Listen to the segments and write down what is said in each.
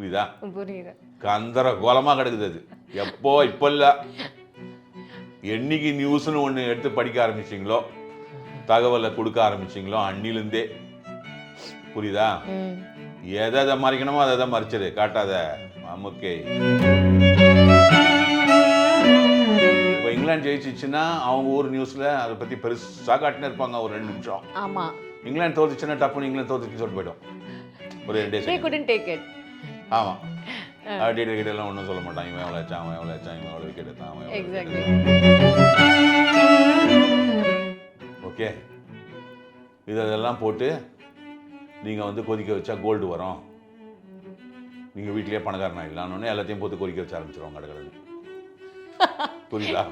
புரியுதா? புரியுது. கந்தர கோலமாக கிடக்குது அது. எப்போ இப்போ இல்லை என்னைக்கு நியூஸ்னு ஒன்று எடுத்து படிக்க ஆரம்பிச்சிங்களோ தகவலை கொடுக்க ஆரம்பிச்சிங்களோ அன்னிலேருந்தே. புரியுதா? எதை எதை மறைக்கணுமோ அதை எதை மறைச்சிரு. காட்டாத அமுக்கே. இப்போ இங்கிலாந்து ஜெயிச்சிச்சுன்னா அவங்க ஊர் நியூஸில் அதை பற்றி பெருசாக காட்டினு இருப்பாங்க ஒரு ரெண்டு நிமிஷம். ஆமா. இங்கிலாந்து தோத்துச்சுன்னா டப்புன்னு இங்கிலாந்து தோத்துச்சு சொல்லிட்டு போயிடும். ஒரு ரெண்டே take it. ஆமாம் டீட்டெயில் கிட்ட எல்லாம் ஒன்றும் சொல்ல மாட்டான். இவன் எவ்வளோ வச்சான் அவன் எவ்வளோ வச்சான் இவன் எவ்வளோ விக்கெட் எடுத்தான் அவன் exactly. ஓகே. இது இதெல்லாம் போட்டு நீங்கள் வந்து கொதிக்க வச்சா கோல்டு வரும். நீங்கள் வீட்டிலேயே பணக்காரனா இல்லான்னு எல்லாத்தையும் போட்டு கொதிக்க வச்சு ஆரம்பிச்சிருவாங்க கடற்கடை புரியுதா?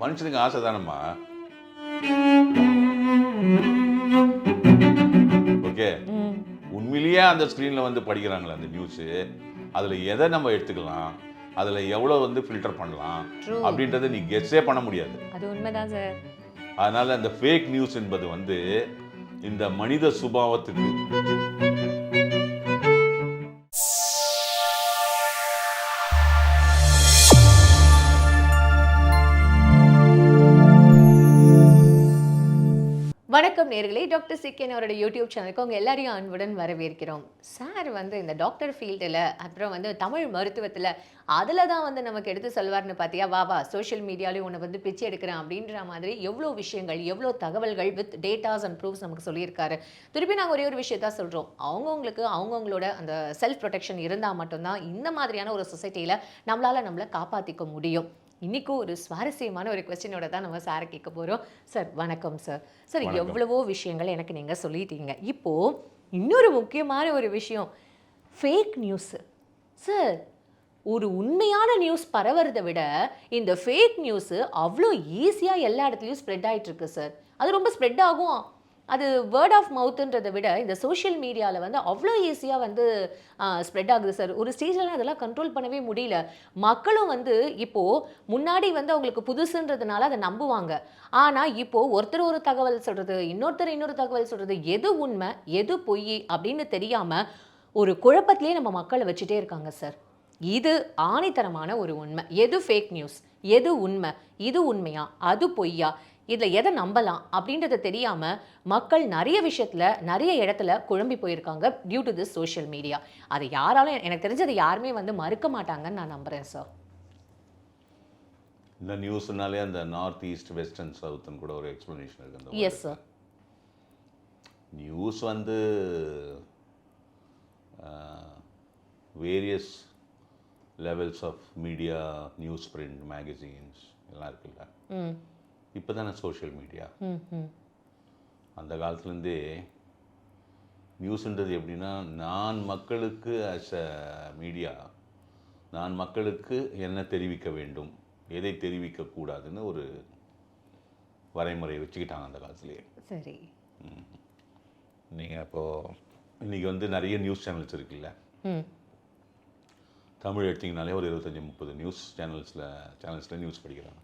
மனுஷனுக்கு ஆசை தானம்மா? உண்மையிலேயே அந்த ஸ்க்ரீனில் வந்து படிக்கிறாங்களே அந்த நியூஸு அதில் எதை நம்ம எடுத்துக்கலாம்? அதில் எவ்வளோ வந்து ஃபில்டர் பண்ணலாம். அப்படின்றத நீ கெஸ்ஸே பண்ண முடியாது. அது உண்மைதான் சார் அதனால அந்த ஃபேக் நியூஸ் என்பது வந்து இந்த மனித சுபாவத்துக்கு வணக்கம் நேர்களே. டாக்டர் சிக்கேன் அவரோட யூடியூப் சேனலுக்கு உங்கள் எல்லாரையும் அன்புடன் வரவேற்கிறோம். சார் வந்து இந்த டாக்டர் ஃபீல்டில் அப்புறம் வந்து தமிழ் மருத்துவத்தில் அதில் தான் வந்து நமக்கு எடுத்து சொல்வார்னு பார்த்தியா வா வா சோஷியல் மீடியாலையும் உன்னை வந்து பிச்சை எடுக்கிறேன் அப்படின்ற மாதிரி எவ்வளோ விஷயங்கள் எவ்வளோ தகவல்கள் வித் டேட்டாஸ் அண்ட் ப்ரூஃப்ஸ் நமக்கு சொல்லியிருக்காரு. திருப்பி நாங்கள் ஒரே ஒரு விஷயத்தான் சொல்கிறோம் அவங்கவுங்களுக்கு அவங்கவுங்களோட அந்த செல்ஃப் ப்ரொடெக்ஷன் இருந்தால் மட்டும்தான் இந்த மாதிரியான ஒரு சொசைட்டியில் நம்மளால் நம்மளை காப்பாற்றிக்க முடியும். இன்னைக்கும் ஒரு சுவாரஸ்யமான ஒரு கொஸ்டினோட தான் நம்ம சாரை கேட்க போகிறோம் சார் வணக்கம் சார் சார். எவ்வளவோ விஷயங்கள் எனக்கு நீங்கள் சொல்லிட்டீங்க. இப்போது இன்னொரு முக்கியமான ஒரு விஷயம். ஃபேக் நியூஸு சார் ஒரு உண்மையான நியூஸ் பரவுறதை விட இந்த ஃபேக் நியூஸு அவ்வளோ ஈஸியாக எல்லா இடத்துலையும் ஸ்ப்ரெட் ஆயிட்டு இருக்கு சார் அது ரொம்ப ஸ்ப்ரெட் ஆகும். அது வேர்ட் ஆஃப் மவுத்துன்றதை விட இந்த சோஷியல் மீடியாவில் வந்து அவ்வளோ ஈஸியாக வந்து ஸ்ப்ரெட் ஆகுது சார் ஒரு ஸ்டேஜ்லாம் அதெல்லாம் கண்ட்ரோல் பண்ணவே முடியல. மக்களும் வந்து இப்போது முன்னாடி வந்து அவங்களுக்கு புதுசுன்றதுனால அதை நம்புவாங்க. ஆனால் இப்போது ஒருத்தர் ஒரு தகவல் சொல்கிறது இன்னொருத்தர் இன்னொரு தகவல் சொல்கிறது எது உண்மை எது பொய் அப்படின்னு தெரியாமல் ஒரு குழப்பத்திலே நம்ம மக்களை வச்சுட்டே இருக்காங்க சார் இது ஆணித்தரமான ஒரு உண்மை. எது ஃபேக் நியூஸ் எது உண்மை? இது உண்மையா? அது பொய்யா? இதில் எதை நம்பலாம் அப்படின்றத தெரியாமல் மக்கள் நிறைய விஷயத்தில் நிறைய இடத்துல குழம்பி போயிருக்காங்க due to this social media அதை யாராலும் எனக்கு தெரிஞ்சது யாருமே வந்து மறுக்க மாட்டாங்கன்னு நான் நம்புகிறேன் சார் இந்த நியூஸ்னாலே அந்த நார்த் ஈஸ்ட் வெஸ்ட் அண்ட் சவுத்துன்னு கூட ஒரு எக்ஸ்ப்ளனேஷன் இருக்கு அந்த எஸ் சார் நியூஸ் வந்து various levels of media news print magazines எல்லாம் இருக்குல்ல. ம். இப்போ தானே சோஷியல் மீடியா அந்த காலத்துலேருந்தே நியூஸ்ன்றது எப்படின்னா நான் மக்களுக்கு அஸ் அ மீடியா நான் மக்களுக்கு என்ன தெரிவிக்க வேண்டும் எதை தெரிவிக்கக்கூடாதுன்னு ஒரு வரைமுறை வச்சுக்கிட்டாங்க அந்த காலத்துலேயே சரி. நீங்கள் இப்போது இன்றைக்கி வந்து நிறைய நியூஸ் சேனல்ஸ் இருக்குல்ல? தமிழ் எடுத்திங்கனாலே ஒரு இருபத்தஞ்சி முப்பது நியூஸ் சேனல்ஸில் சேனல்ஸில் நியூஸ் படிக்கிறாங்க.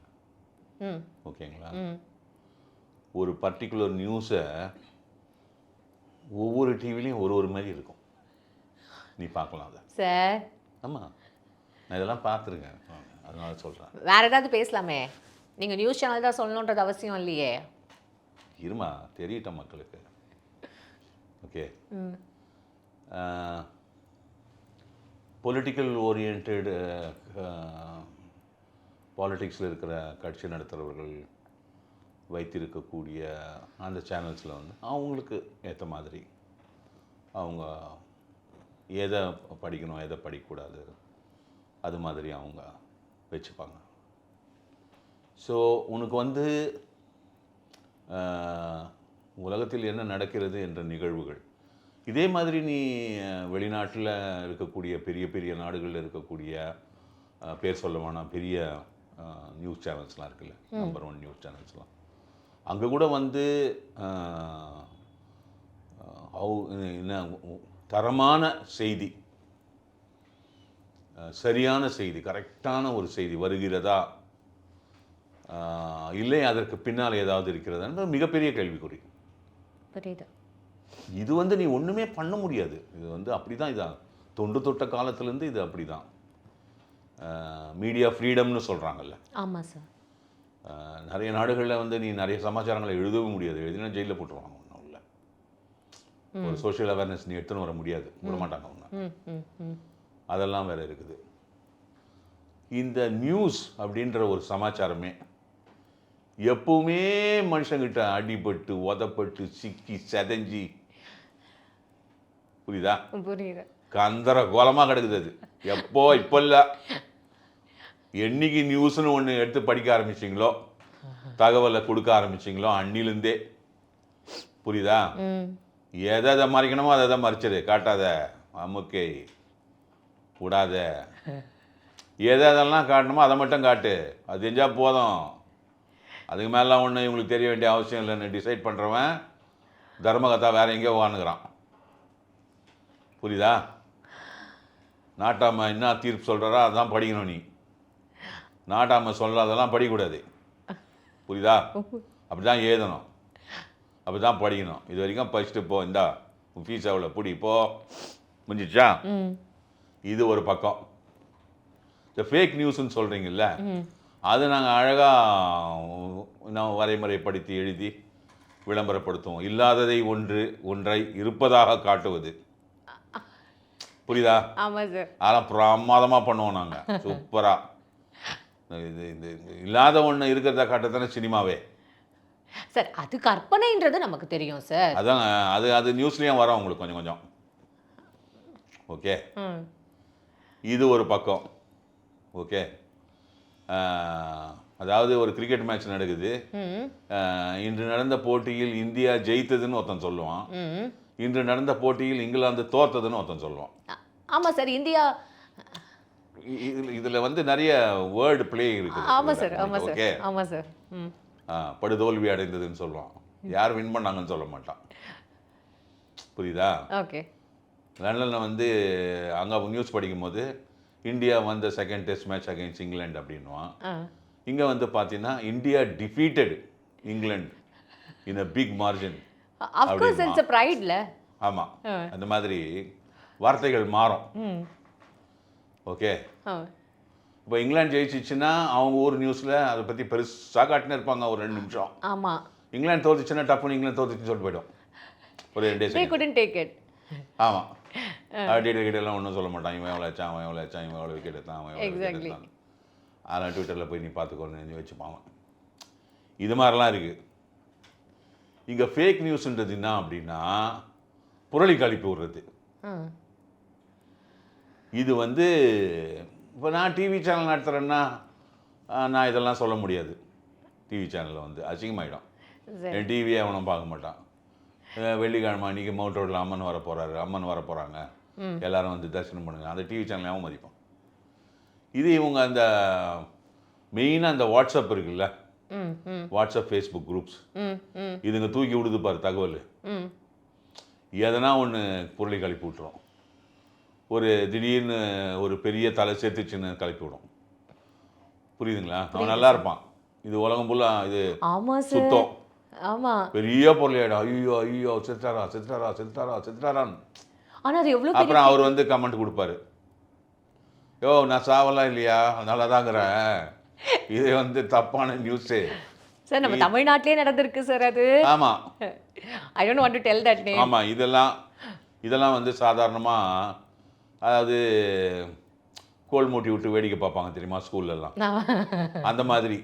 ஓகேங்களா? ஒரு பர்டிகுலர் நியூஸை ஒவ்வொரு டிவிலையும் ஒரு ஒரு மாதிரி இருக்கும். நீ பார்க்கலாம் அதை. சார். ஆமாம் நான் இதெல்லாம் பார்த்துருக்கேன். அதனால சொல்கிறேன் வேற ஏதாவது பேசலாமே? நீங்கள் நியூஸ் சேனல் தான் சொல்லணுன்றது அவசியம் இல்லையே. இருமா தெரியட்டும் மக்களுக்கு. ஓகே. பொலிட்டிக்கல் ஓரியன்டு பாலிட்டிக்ஸில் இருக்கிற கட்சி நடத்துகிறவர்கள் வைத்திருக்கக்கூடிய அந்த சேனல்ஸில் வந்து அவங்களுக்கு ஏற்ற மாதிரி அவங்க எதை படிக்கணும் எதை படிக்கக்கூடாது அது மாதிரி அவங்க வச்சுப்பாங்க. ஸோ உனக்கு வந்து உலகத்தில் என்ன நடக்கிறது என்ற நிகழ்வுகள். இதே மாதிரி நீ வெளிநாட்டில் இருக்கக்கூடிய பெரிய பெரிய நாடுகளில் இருக்கக்கூடிய பேர் சொல்ல பெரிய நியூஸ் சேனல்ஸ்லாம் இருக்குல்ல நம்பர் ஒன் நியூஸ் சேனல்ஸ்லாம் அங்கே கூட வந்து என்ன தரமான செய்தி. சரியான செய்தி கரெக்டான ஒரு செய்தி வருகிறதா? இல்லை அதற்கு பின்னால் ஏதாவது இருக்கிறதா? மிகப்பெரிய கேள்விக்குறி. புரியுது. இது வந்து நீ ஒன்றுமே பண்ண முடியாது. இது வந்து அப்படி தான் இதான். தொன்று தொட்ட காலத்துலேருந்து இது அப்படி தான் மீடியா ஃப்ரீடம்னு சொல்கிறாங்கல்ல ஆமா சார் நிறைய நாடுகளில் வந்து நீ நிறைய சமாச்சாரங்களை எழுதவும் முடியாது. எழுதினா ஜெயிலில் போட்டுருவாங்க ஒன்றும் இல்லை ஒரு சோஷியல் அவேர்னஸ் நீ எடுத்துன்னு வர முடியாது. விட மாட்டாங்க ஒன்று அதெல்லாம் வேற இருக்குது. இந்த நியூஸ் அப்படின்ற ஒரு சமாச்சாரமே எப்பவுமே மனுஷங்கிட்ட அடிபட்டு உதப்பட்டு சிக்கி செதஞ்சி. புரியுதா? புரியுது. கந்தர கோலமாக கிடக்குது அது. எப்போ இப்போ இல்லை. என்னைக்கு நியூஸ்னு ஒன்று எடுத்து படிக்க ஆரம்பிச்சிங்களோ தகவலை கொடுக்க ஆரம்பிச்சிங்களோ அன்னிலேருந்தே. புரியுதா? எதை எதை மறைக்கணுமோ அதை எதை மறைச்சிடு காட்டாத அமுக்கை விடாத எதை எதெல்லாம் காட்டணுமோ அதை மட்டும் காட்டு. அது தெரிஞ்சால் போதும். அதுக்கு மேலாம் ஒன்றும் இவங்களுக்கு தெரிய வேண்டிய அவசியம் இல்லைன்னு டிசைட் பண்ணுறவன் தர்மகத்தா வேற எங்கேயோ உட்காந்துக்கிறான் புரியுதா? நாட்டாம என்ன தீர்ப்பு சொல்கிறாரோ அதான் படிக்கணும் நீ. நாட்டாம சொல்கிறதெல்லாம் படிக்கக்கூடாது. புரியுதா? அப்படி தான் எழுதணும். அப்படி தான் படிக்கணும். இது வரைக்கும் படிச்சுட்டு போ இந்தா உன் ஃபீஸ் எவ்வளோ பிடி போ. முடிஞ்சிச்சா இது ஒரு பக்கம். இந்த ஃபேக் நியூஸ்னு சொல்கிறீங்கல்ல அது நாங்கள் அழகாக நான் வரைமுறைப்படுத்தி எழுதி விளம்பரப்படுத்துவோம். இல்லாததை ஒன்று ஒன்றை இருப்பதாக காட்டுவது. புரியுதா? சார் அதெல்லாம் பிரமாதமாக பண்ணுவோம் நாங்கள் சூப்பராக இது இது இல்லாத ஒன்று இருக்கிறத காட்டத்தானே சினிமாவே? சார் அது கற்பனைன்றது நமக்கு தெரியும் சார் அதான் அது அது நியூஸ்லேயும் வரும் உங்களுக்கு கொஞ்சம் கொஞ்சம். ஓகே இது ஒரு பக்கம். ஓகே அதாவது ஒரு கிரிக்கெட் மேட்ச் நடக்குது. இன்று நடந்த போட்டியில் இந்தியா ஜெயித்ததுன்னு ஒருத்தன் சொல்லுவான். இன்று நடந்த போட்டியில் இங்கிலாந்து தோத்ததுன்னு ஒருத்தன் சொல்லுவான். ஆ- ஆமா சார் இந்தியா இதில் இதில் வந்து நிறைய வேர்டு ப்ளே இருக்குது. ஆமா சார் ஆமா சார் ஓகே ஆமா சார். படுதோல்வி அடைந்ததுன்னு சொல்லுவான் யார் வின் பண்ணாங்கன்னு சொல்ல மாட்டான். புரியுதா? ஓகே. லண்டனில் வந்து அங்கே நியூஸ் படிக்கும்போது இந்தியா வந்த second test match against England அப்படின்வான் இங்கே வந்து பார்த்தீங்கன்னா India defeated England in a big margin ஆமாம். அந்த மாதிரி வார்த்தைகள் மாறும். ஓகே இப்போ இங்கிலாந்து ஜெயிச்சிச்சுன்னா அவங்க ஊர் நியூஸில் அதை பற்றி பெருசாக காட்டினே இருப்பாங்க ஒரு ரெண்டு நிமிஷம். ஆமா. இங்கிலாந்து தோத்துச்சுன்னா டப்புன்னு இங்கிலாந்து தோத்துச்சுன்னு சொல்லிட்டு போயிடும். ஒரு ரெண்டு டேக் இட் ஆமாம் டீட்டெயில் கிட்டெல்லாம் ஒன்றும் சொல்ல மாட்டான். இவன் எவ்வளோ வச்சான் அவன் எவ்வளோ வச்சான் இவன் எவ்வளோ விக்கெட் எடுத்தான் அவன் எவ்வளோ அதெல்லாம் ட்விட்டரில் போய் நீ பார்த்துக்கோன்னு வச்சுப்பான். இது மாதிரிலாம் இருக்குது இங்கே ஃபேக் நியூஸ்ன்றது என்ன அப்படின்னா புரளி கழிப்பு விடுறது. இது வந்து இப்போ நான் டிவி சேனல் நடத்துகிறேன்னா நான் இதெல்லாம் சொல்ல முடியாது. டிவி சேனலில் வந்து அசிங்கமாயிடும். என் டிவியை அவனும் பார்க்க மாட்டான். வெள்ளிக்கிழமை அன்றைக்கி மவுண்ட் ரோட்டில் அம்மன் வர போகிறாரு அம்மன் வர போகிறாங்க எல்லாரும் வந்து தரிசனம் பண்ணுங்க. அந்த டிவி சேனல் அவன் மதிப்பான். இது இவங்க அந்த மெயினாக அந்த வாட்ஸ்அப் இருக்குல்ல? வாட்ஸ்அப் ஃபேஸ்புக் குரூப்ஸ் இதுங்க தூக்கி விடுது பாரு தகவல். எதனா ஒன்று பொருளை கழிப்பு விட்டுரும். ஒரு திடீர்னு ஒரு பெரிய தலை சேர்த்துச்சுன்னு கிளப்பி விடும் புரியுதுங்களா? அவன் நல்லா இருப்பான். இது உலகம் ஃபுல்லாக இது சுத்தம். ஆமா. பெரிய பொருளையாடா ஐயோ ஐயோ செத்துட்டாரா செத்துட்டாரா செத்துட்டாரா செத்துட்டாரான்னு. ஆனா அது எவ்வளவு பெரிய அப்புறம் அவர் வந்து கமெண்ட் கொடுப்பாரு. யோ நான் சாவலாம் இல்லையா? நல்லா தாங்கிறேன் இது வந்து தப்பான நியூஸு சார் நம்ம தமிழ்நாட்டிலே நடந்திருக்கு சார் அது. ஆமாம் I don't want to tell that name ஆமாம் இதெல்லாம் இதெல்லாம் வந்து சாதாரணமாக அதாவது கோல் மூட்டி விட்டு வேடிக்கை பார்ப்பாங்க தெரியுமா ஸ்கூல்லலாம்? அந்த மாதிரி.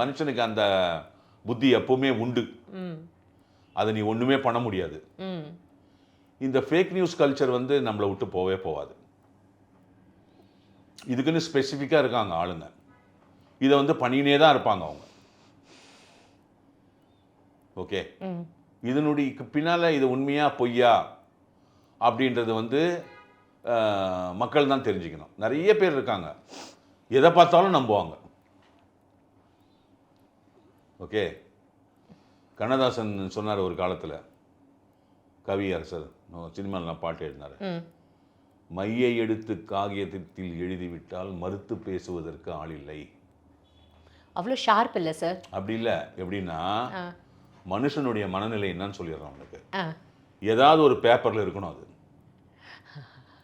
மனுஷனுக்கு அந்த புத்தி எப்பவுமே உண்டு. அதை நீ ஒன்றுமே பண்ண முடியாது. இந்த ஃபேக் நியூஸ் கல்ச்சர் வந்து நம்மளை விட்டு போவே போகாது. இதுக்குன்னு ஸ்பெசிஃபிக்காக இருக்காங்க ஆளுங்க. இதை வந்து பண்ணினே தான் இருப்பாங்க அவங்க. ஓகே இதனுடைய பின்னால் இது உண்மையா பொய்யா அப்படின்றது வந்து மக்கள் தான் தெரிஞ்சுக்கணும். நிறைய பேர் இருக்காங்க. எதை பார்த்தாலும் நம்புவாங்க. ஓகே. கண்ணதாசன் சொன்னார் ஒரு காலத்தில். கவியரசர் சினிமாவில் பாட்டு எழுதினார். மையை எடுத்து காகிதத்தில் எழுதிவிட்டால் மறுத்து பேசுவதற்கு ஆள் இல்லை. அவ்வளோ ஷார்ப் இல்லை சார் அப்படி இல்லை. எப்படின்னா மனுஷனுடைய மனநிலை என்னன்னு சொல்லிடுறான் அவனுக்கு ஏதாவது ஒரு பேப்பரில் இருக்கணும் அது.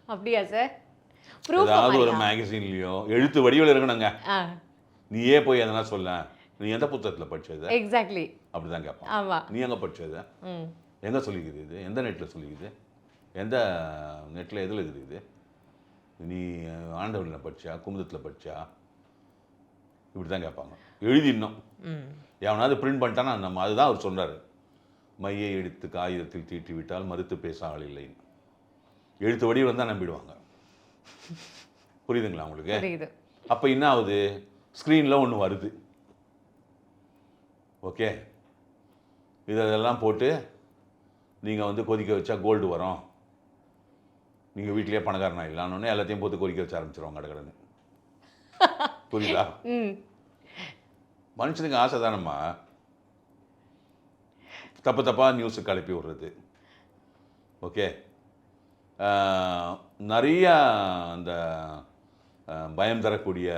அப்படியா சார் ஏதாவது ஒரு மேகசின்லயோ எழுத்து வடிவில் இருக்கணுங்க. ஆ. நீயே போய் எதனா சொல்ல நீ எந்த புத்தகத்தில் படிச்சது? எக்ஸாக்ட்லி அப்படிதான் கேட்பான். ஆமா. நீ எங்கே படிச்சது? எங்கே சொல்லிக்குது இது? எந்த நெட்டில் சொல்லிக்குது? எந்த நெட்டில் எதில் இருக்குது இது? நீ ஆண்டவனில் படிச்சா குமுதத்தில் படிச்சா? இப்படி தான் கேட்பாங்க. எழுதிடணும். ம். எவனாவது பிரிண்ட் பண்ணிட்டானா நம்ம அதுதான் அவர் சொன்னார் மையை எடுத்து காகிதத்தில் தீட்டி விட்டால் மறுத்து பேச ஆள் இல்லைன்னு. எழுத்து வடிவில் தான் நம்பிடுவாங்க. புரியுதுங்களா உங்களுக்கு? புரியுது. அப்போ என்ன ஆகுது? ஸ்க்ரீனில் ஒன்று வருது. ஓகே? இதெல்லாம் போட்டு நீங்கள் வந்து கொதிக்க வச்சா கோல்டு வரும். நீங்கள் வீட்டிலேயே பணக்காரனா இல்லான்னு எல்லாத்தையும் போட்டு கொதிக்க வச்சு ஆரம்பிச்சிருவாங்க கடகடன்னு புரியுதா? மனுஷனுக்கு ஆசை தானம்மா? தப்பு தப்பாக நியூஸு கிளப்பி விடுறது. ஓகே? நிறைய அந்த பயம் தரக்கூடிய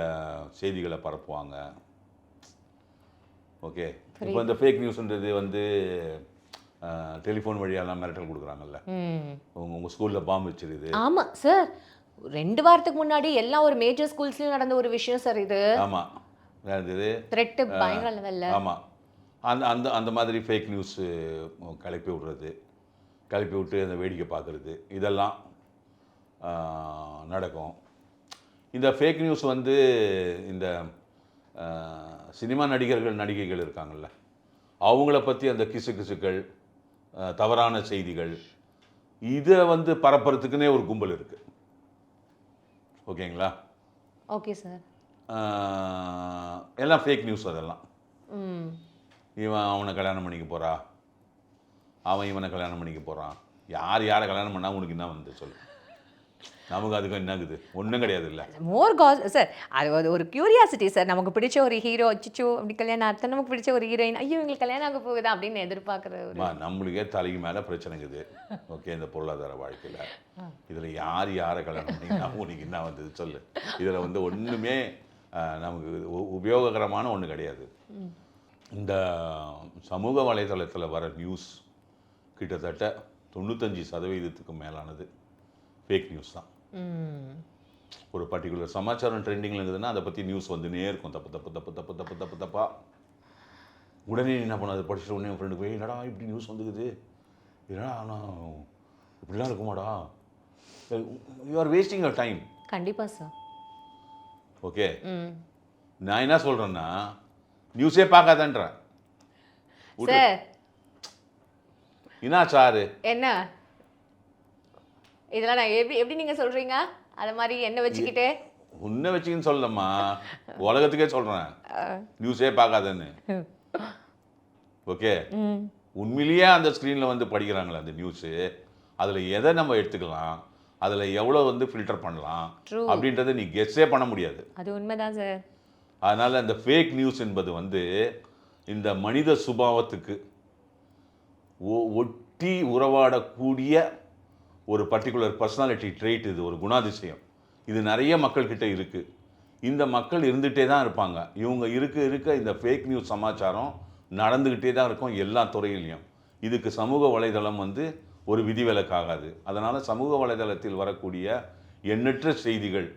செய்திகளை பரப்புவாங்க. ஓகே? இப்போ இந்த ஃபேக் நியூஸ்ன்றது வந்து டெலிஃபோன் வழியாலாம் மிரட்டல் கொடுக்குறாங்கல்ல. ம். உங்க உங்கள் ஸ்கூலில் பாம்பு வச்சிருது. ஆமா சார் ரெண்டு வாரத்துக்கு முன்னாடி எல்லாம் ஒரு மேஜர் ஸ்கூல்ஸ்லயும் நடந்த ஒரு விஷயம் சார் இது. ஆமாம் இது த்ரெட்டு பயங்கர லெவல்ல ஆமாம் அந்த அந்த அந்த மாதிரி ஃபேக் நியூஸு கிளப்பி விடுறது. கிளப்பி விட்டு அந்த வேடிக்கை பார்க்குறது இதெல்லாம் நடக்கும். இந்த ஃபேக் நியூஸ் வந்து இந்த சினிமா நடிகர்கள் நடிகைகள் இருக்காங்கல்ல அவங்கள பற்றி அந்த கிசு கிசுக்கள் தவறான செய்திகள் இதை வந்து பரப்புறதுக்குன்னே ஒரு கும்பல் இருக்குது ஓகேங்களா? Okay sir. எல்லாம் ஃபேக் நியூஸ் அதெல்லாம். இவன் அவனை கல்யாணம் பண்ணிக்க போறா? அவன் இவனை கல்யாணம் பண்ணிக்க போறான். யார் யாரை கல்யாணம் பண்ணா உனக்கு என்ன வந்து சொல்லு. நமக்கு அதுக்கும் என்னங்குது ஒன்றும் கிடையாது இல்லை மோர் காஸ் சார் அது ஒரு- ஒரு கியூரியாசிட்டி சார் நமக்கு பிடிச்ச ஒரு ஹீரோ அச்சிச்சோ அப்படி கல்யாணம் ஆத்த நமக்கு பிடிச்ச ஒரு ஹீரோயின் ஐயோ இவங்களுக்கு கல்யாணம் ஆக போகுதா அப்படின்னு எதிர்பார்க்குற ஒரு நம்மளுக்கே தலைக்கு மேலே பிரச்சனைக்குது ஓகே இந்த பொருளாதார வாழ்க்கையில். இதில் யார் யாரை கல்யாணம் பண்ணிங்கன்னா உனக்கு என்ன வந்தது சொல்லு. இதில் வந்து ஒன்றுமே நமக்கு உபயோககரமான ஒன்று கிடையாது. இந்த சமூக வலைதளத்தில் வர நியூஸ் கிட்டத்தட்ட தொண்ணூத்தஞ்சு சதவீதத்துக்கு மேலானது ஃபேக் நியூஸ் தான். ஒரு பர்டிகுலர் சமாச்சாரம் ட்ரெண்டிங்கில் இருந்ததுன்னா அதை பற்றி நியூஸ் வந்துனே இருக்கும். தப்பு தப்பு தப்பு தப்பு தப்பு தப்பு தப்பா. உடனே என்ன பண்ண? அதை படிச்சுட்டு உடனே என் ஃப்ரெண்டுக்கு போய் என்னடா இப்படி நியூஸ் வந்துக்குது? என்னடா ஆனால் இப்படிலாம் இருக்குமாடா? You are wasting your time கண்டிப்பா சார் ஓகே நான் என்ன சொல்கிறேன்னா நியூஸே பார்க்காதன்றேன். சார் என்ன சாரு என்ன? இதெல்லாம் நான் எப்படி எப்படி நீங்க சொல்றீங்க? அத மாதிரி என்ன வச்சுக்கிட்டு? உன்னை வச்சுக்கின்னு சொல்லலம்மா. உலகத்துக்கே சொல்கிறேன் நியூஸே பார்க்காதன்னு. ஓகே? உண்மையிலேயே அந்த ஸ்க்ரீனில் வந்து படிக்கிறாங்களே அந்த நியூஸு அதில் எதை நம்ம எடுத்துக்கலாம்? அதில் எவ்வளோ வந்து ஃபில்டர் பண்ணலாம். அப்படின்றத நீ கெஸ்ஸே பண்ண முடியாது. அது உண்மைதான் சார் அதனால் அந்த ஃபேக் நியூஸ் என்பது வந்து இந்த மனித சுபாவத்துக்கு ஒட்டி உறவாடக்கூடிய ஒரு பர்டிகுலர் பர்சனாலிட்டி ட்ரெயிட் இது ஒரு குணாதிசயம். இது நிறைய மக்கள்கிட்ட இருக்குது இந்த மக்கள் இருந்துகிட்டே தான் இருப்பாங்க. இவங்க இருக்க இருக்க இந்த ஃபேக் நியூஸ் சமாச்சாரம் நடந்துக்கிட்டே தான் இருக்கும் எல்லா துறையிலையும். இதுக்கு சமூக வலைதளம் வந்து ஒரு விதிவிலக்காகாது. அதனால் சமூக வலைதளத்தில் வரக்கூடிய எண்ணற்ற செய்திகள்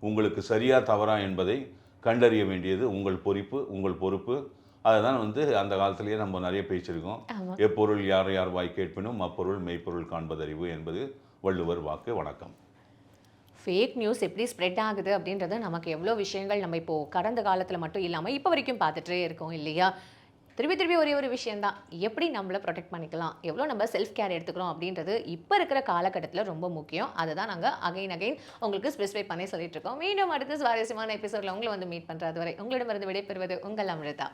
உங்களுக்கு சரியா தவறா என்பதை கண்டறிய வேண்டியது உங்கள் பொறுப்பு உங்கள் பொறுப்பு. அதை தான் வந்து அந்த காலத்திலேயே நம்ம நிறைய பேசியிருக்கோம். எப்பொருள் யார் யார் வாய் கேட்பினும் அப்பொருள் மெய்ப்பொருள் காண்பதறிவு என்பது வள்ளுவர் வாக்கு வணக்கம். ஃபேக் நியூஸ் எப்படி ஸ்ப்ரெட் ஆகுது அப்படின்றது நமக்கு எவ்வளோ விஷயங்கள் நம்ம இப்போ கடந்த காலத்தில் மட்டும் இல்லாமல் இப்போ வரைக்கும் பார்த்துட்டே இருக்கோம் இல்லையா? திருப்பி திருப்பி ஒரே ஒரு விஷயம்தான். எப்படி நம்மளை ப்ரொடெக்ட் பண்ணிக்கலாம்? எவ்வளோ நம்ம செல்ஃப் கேர் எடுத்துக்கிறோம் அப்படின்றது இப்போ இருக்கிற காலகட்டத்தில் ரொம்ப முக்கியம். அதை தான் நாங்கள் அகைன் அகைன் உங்களுக்கு ஸ்பெசிஃபை பண்ணி சொல்லிட்டு இருக்கோம். மீண்டும் அடுத்த சுவாரஸ்யமான எபிசோடில் உங்களை வந்து மீட் பண்ணுறது வரை உங்களிடமிருந்து விடைபெறுவது உங்கள் அமிர்தா.